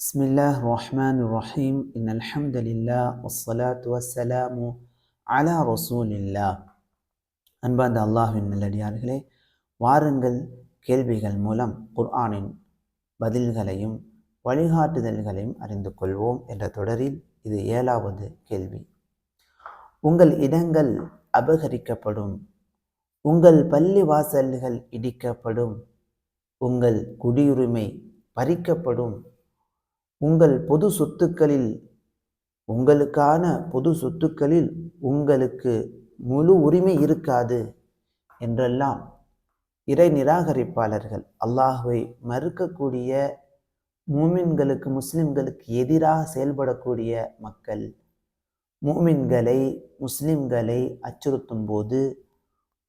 بسم الله الرحمن الرحيم إن الحمد لله والصلاة والسلام على رسول الله அன்பார்ந்த அல்லாஹ்வின் நல்லடியார்களே வாருங்கள் கேள்விகள் மூலம் குர்ஆனின் பதில்களையும் வழிகாட்டுதல்களையும் அறிந்து கொள்வோம் என்ற தொடரில் இது ஏழாவது கேள்வி உங்கள் இடங்கள் அபகரிக்கப்படும் உங்கள் பள்ளி வாசல்கள் இடிக்கப்படும் உங்கள் குடியுரிமை பறிக்கப்படும் உங்கள் பொது சொத்துக்களில் உங்களுக்கான பொது சொத்துக்களில் உங்களுக்கு முழு உரிமை இருக்காது என்றெல்லாம் இறை நிராகரிப்பாளர்கள் அல்லாஹுவை மறுக்கக்கூடிய மூமின்களுக்கு முஸ்லிம்களுக்கு எதிராக செயல்படக்கூடிய மக்கள் மூமின்களை முஸ்லிம்களை அச்சுறுத்தும் போது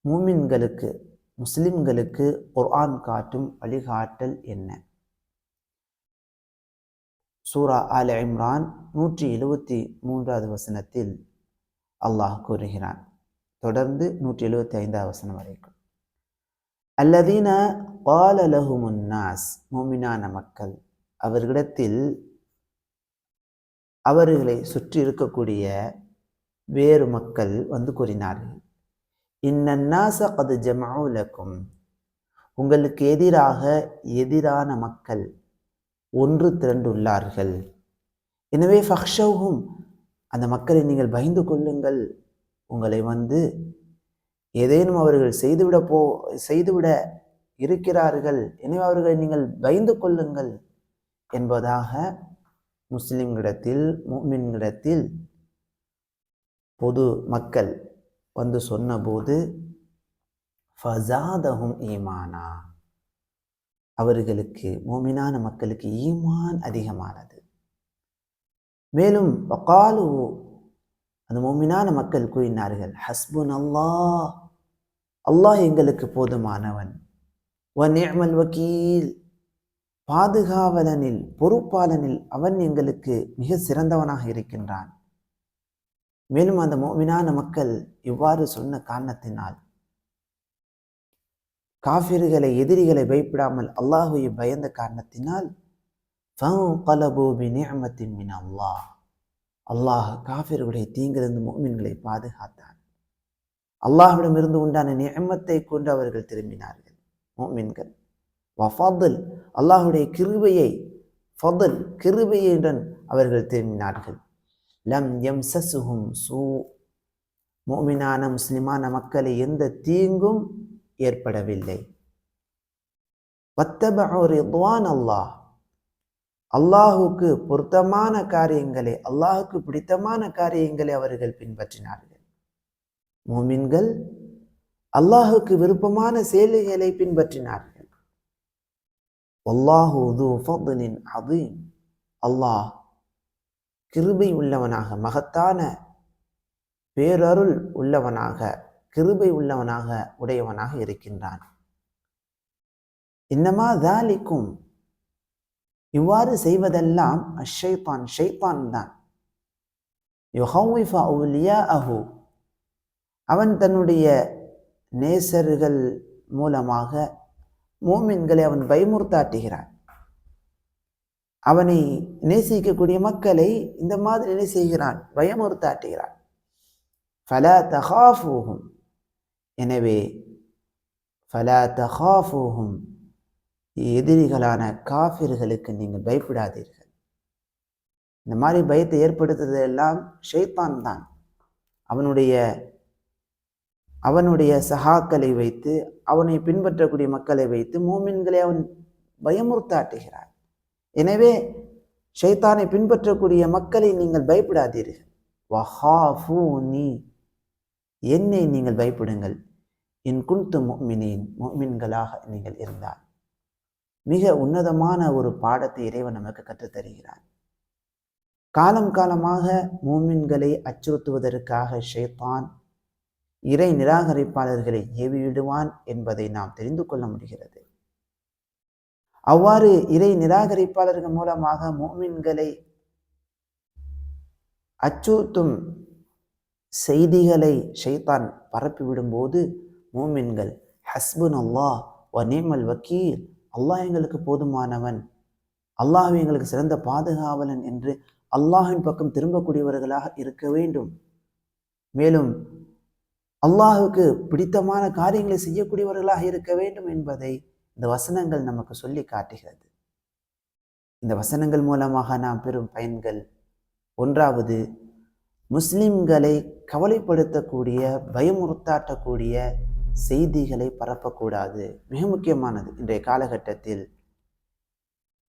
மூமின்களுக்கு முஸ்லிம்களுக்கு குர்ஆன் காட்டும் வழிகாட்டல் என்ன? சூரா அல் இம்ரான் நூற்றி எழுபத்தி மூன்றாவது வசனத்தில் அல்லாஹ் கூறுகிறான். தொடர்ந்து நூற்றி எழுபத்தி ஐந்தாவது வசனம் வரைக்கும். அல்லதீன காலலகுமுன்னாஸ் மோமினான மக்கள் அவர்களிடத்தில் அவர்களை சுற்றி இருக்கக்கூடிய வேறு மக்கள் வந்து கூறினார்கள். இன்னன்னாச கது ஜமாவுலக்கும் உங்களுக்கு எதிராக எதிரான மக்கள் ஒன்று திரண்டுள்ளார்கள். எனவே ஃபக்ஷவும் அந்த மக்களை நீங்கள் பயந்து கொள்ளுங்கள். உங்களை வந்து ஏதேனும் அவர்கள் செய்துவிட போ செய்துவிட இருக்கிறார்கள். எனவே அவர்களை நீங்கள் பயந்து கொள்ளுங்கள் என்பதாக முஸ்லிம்களிடத்தில் மூமின்களிடத்தில் பொது மக்கள் வந்து சொன்னபோது ஃபசாதகும் ஈமானா. அவர்களுக்கு மோமினான மக்களுக்கு ஈமான் அதிகமானது. மேலும் வக்காலு அந்த மோமினான மக்கள் கூறினார்கள் ஹஸ்புன் அல்லாஹ் அல்லாஹ் எங்களுக்கு போதுமானவன். வ நிஅமல் வக்கீல் பாதுகாவலனில் பொறுப்பாளனில் அவன் எங்களுக்கு மிக சிறந்தவனாக இருக்கின்றான். மேலும் அந்த மோமினான மக்கள் இவ்வாறு சொன்ன காரணத்தினால் காஃபிர்களை எதிரிகளை பயப்படாமல் அல்லாஹுவை பயந்த காரணத்தினால் மின் அல்லாஹ் அல்லாஹ் காஃபிர்களுடைய தீங்கிலிருந்து மோமின்களை பாதுகாத்தான். அல்லாஹ்விடம் இருந்து உண்டான நியமத்தை கொண்டு அவர்கள் திரும்பினார்கள் மோமின்கள் வஃபல் அல்லாஹுடைய கிருபையை ஃபதல் கிருபையுடன் அவர்கள் திரும்பினார்கள். லம் எம் சசுஹும் சூ. மோமினான முஸ்லிமான மக்களை எந்த தீங்கும் ஏற்படவில்லை. ரித்வான் அல்லாஹ். அல்லாஹுக்கு பொருத்தமான காரியங்களை அல்லாஹுக்கு பிடித்தமான காரியங்களை அவர்கள் பின்பற்றினார்கள். மோமின்கள் அல்லாஹுக்கு விருப்பமான செயல்களை பின்பற்றினார்கள். அதீம் அல்லாஹ் கிருபை உள்ளவனாக மகத்தான பேரருள் உள்ளவனாக கிருபை உள்ளவனாக உடையவனாக இருக்கின்றான். இன்னமா தாலிக்கும். இவ்வாறு செய்வதெல்லாம் அஷைப்பான் ஷைப்பான் தான். அஹு அவன் தன்னுடைய நேசர்கள் மூலமாக மோமின்களை அவன் பயமுறுத்தாட்டுகிறான். அவனை நேசிக்கக்கூடிய மக்களை இந்த மாதிரி என்ன செய்கிறான்? பயமுறுத்தாட்டுகிறான். ஃபல தகாஃபூகும் எனவே ஃபலா தஹாஃபூஹும் எதிரிகளான காஃபிர்களுக்கு நீங்கள் பயப்படாதீர்கள். இந்த மாதிரி பயத்தை ஏற்படுத்துறது எல்லாம் ஷைத்தான் தான். அவனுடைய அவனுடைய சகாக்களை வைத்து அவனை பின்பற்றக்கூடிய மக்களை வைத்து மூமின்களை அவன் பயமுறுத்தாட்டுகிறான். எனவே ஷைத்தானை பின்பற்றக்கூடிய மக்களை நீங்கள் பயப்படாதீர்கள். வஹாஃபூனி. என்னை நீங்கள் பயப்படுங்கள். என் குன்து மொமினேன் மொமின்களாக நீங்கள் இருந்தால். மிக உன்னதமான ஒரு பாடத்தை இறைவன் நமக்கு கற்றுத்தருகிறான். காலம் காலமாக மூமின்களை அச்சுறுத்துவதற்காக ஷேத்தான் இறை நிராகரிப்பாளர்களை ஏவிவிடுவான் என்பதை நாம் தெரிந்து கொள்ள முடிகிறது. அவ்வாறு இறை நிராகரிப்பாளர்கள் மூலமாக மூமின்களை அச்சுறுத்தும் செய்திகளை ஷைத்தான் பரப்பிவிடும்போது மூமின்கள் ஹஸ்புன் அல்லாஹ் வ நேமல் வக்கீல் அல்லாஹ் எங்களுக்கு போதுமானவன். அல்லாஹ் எங்களுக்கு சிறந்த பாதுகாவலன் என்று அல்லாஹின் பக்கம் திரும்பக்கூடியவர்களாக இருக்க வேண்டும். மேலும் அல்லாஹுக்கு பிடித்தமான காரியங்களை செய்யக்கூடியவர்களாக இருக்க வேண்டும் என்பதை இந்த வசனங்கள் நமக்கு சொல்லி காட்டுகிறது. இந்த வசனங்கள் மூலமாக நாம் பெறும் பயன்கள் ஒன்றாவது முஸ்லிம்களை கவலைப்படுத்தக்கூடிய பயமுறுத்தாட்டக்கூடிய செய்திகளை பரப்பக்கூடாது. மிக முக்கியமானது. இன்றைய காலகட்டத்தில்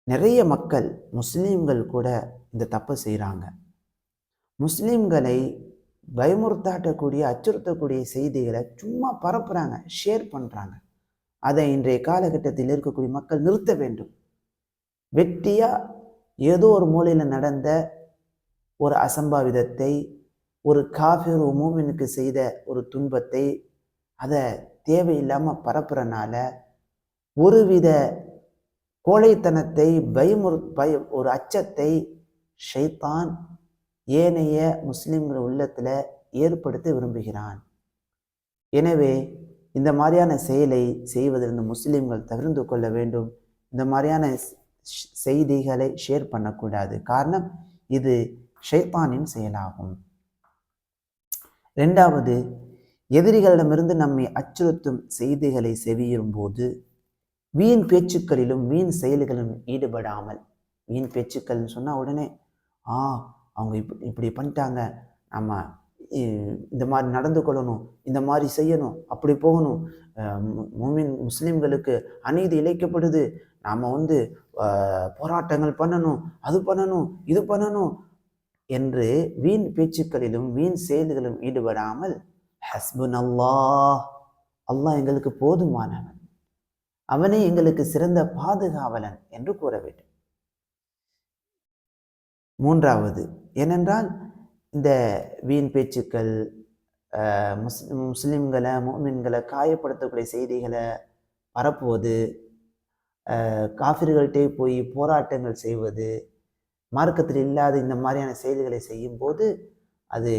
நிறைய மக்கள் முஸ்லீம்கள் கூட இந்த தப்பை செய்கிறாங்க முஸ்லீம்களை பயமுறுத்தாட்டக்கூடிய அச்சுறுத்தக்கூடிய செய்திகளை சும்மா பரப்புகிறாங்க ஷேர் பண்ணுறாங்க அதை இன்றைய காலகட்டத்தில் இருக்கக்கூடிய மக்கள் நிறுத்த வேண்டும். வெட்டியாக ஏதோ ஒரு மூலையில் நடந்த ஒரு அசம்பாவிதத்தை ஒரு காஃபிர் மூமினுக்கு செய்த ஒரு துன்பத்தை அதை தேவையில்லாமல் பரப்புறனால ஒருவித கோழைத்தனத்தை பயமுறு பய ஒரு அச்சத்தை ஷைத்தான் ஏனைய முஸ்லிம்கள் உள்ளத்தில் ஏற்படுத்த விரும்புகிறான். எனவே இந்த மாதிரியான செயலை செய்வதிலிருந்து முஸ்லிம்கள் தவிர்த்து கொள்ள வேண்டும். இந்த மாதிரியான செய்திகளை ஷேர் பண்ணக்கூடாது. காரணம் இது ஷைத்தானின் செயலாகும். ரெண்டாவது எதிரிகளிடமிருந்து நம்மை அச்சுறுத்தும் செய்திகளை செவியும் போது வீண் பேச்சுக்களிலும் வீண் செயல்களும் ஈடுபடாமல் வீண் பேச்சுக்கள்னு சொன்னால் உடனே ஆ அவங்க இப்படி இப்படி பண்ணிட்டாங்க. நம்ம இந்த மாதிரி நடந்து கொள்ளணும் இந்த மாதிரி செய்யணும் அப்படி போகணும். மூமின் முஸ்லீம்களுக்கு அநீதி இழைக்கப்படுது. நாம் வந்து போராட்டங்கள் பண்ணணும் அது பண்ணணும் இது பண்ணணும் என்று வீண் பேச்சுக்களிலும் வீண் செயல்களிலும் ஈடுபடாமல் ஹஸ்புன் அல்லாஹ் அல்லாஹ் எங்களுக்கு போதுமானவன். அவனே எங்களுக்கு சிறந்த பாதுகாவலன் என்று கூற வேண்டும். மூன்றாவது ஏனென்றால் இந்த வீண் பேச்சுக்கள் முஸ் முஸ்லீம்களை மோமின்களை காயப்படுத்தக்கூடிய செய்திகளை பரப்புவது காஃபிர்கள்ட்டே போய் போராட்டங்கள் செய்வது மார்க்கத்தில் இல்லாத இந்த மாதிரியான செயல்களை செய்யும்போது அது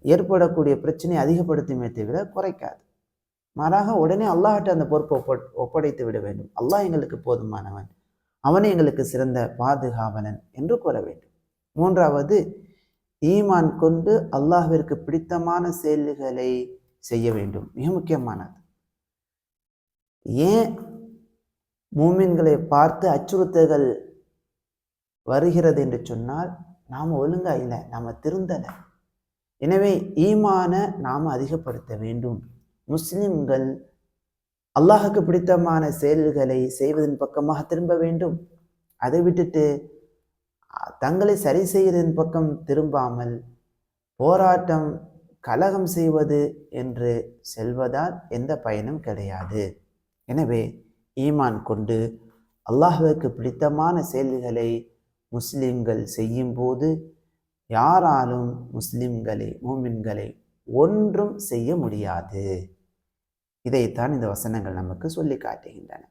ஏற்படக்கூடிய பிரச்சனையை அதிகப்படுத்துமே தவிர குறைக்காது. மாறாக உடனே அல்லாஹிட்ட அந்த பொறுப்பை ஒப்ப ஒப்படைத்து விட வேண்டும். அல்லாஹ் எங்களுக்கு போதுமானவன். அவனே எங்களுக்கு சிறந்த பாதுகாவலன் என்று கூற வேண்டும். மூன்றாவது ஈமான் கொண்டு அல்லாஹிற்கு பிடித்தமான செயல்களை செய்ய வேண்டும். மிக முக்கியமானது. ஏன்? மூமின்களை பார்த்து அச்சுறுத்தல்கள் வருகிறது என்று சொன்னால் நாம் ஒழுங்கா இல்லை நாம் திருந்தலை. எனவே ஈமான நாம் அதிகப்படுத்த வேண்டும். முஸ்லிம்கள் அல்லாஹுக்கு பிடித்தமான செயல்களை செய்வதன் பக்கமாக திரும்ப வேண்டும். அதை விட்டுட்டு தங்களை சரி செய்வதன் பக்கம் திரும்பாமல் போராட்டம் கலகம் செய்வது என்று செல்வதால் எந்த பயனும் கிடையாது. எனவே ஈமான் கொண்டு அல்லாஹுக்கு பிடித்தமான செயல்களை முஸ்லிம்கள் செய்யும்போது யாராலும் முஸ்லிம்களை மூமின்களை ஒன்றும் செய்ய முடியாது. இதைத்தான் இந்த வசனங்கள் நமக்கு சொல்லி காட்டுகின்றன.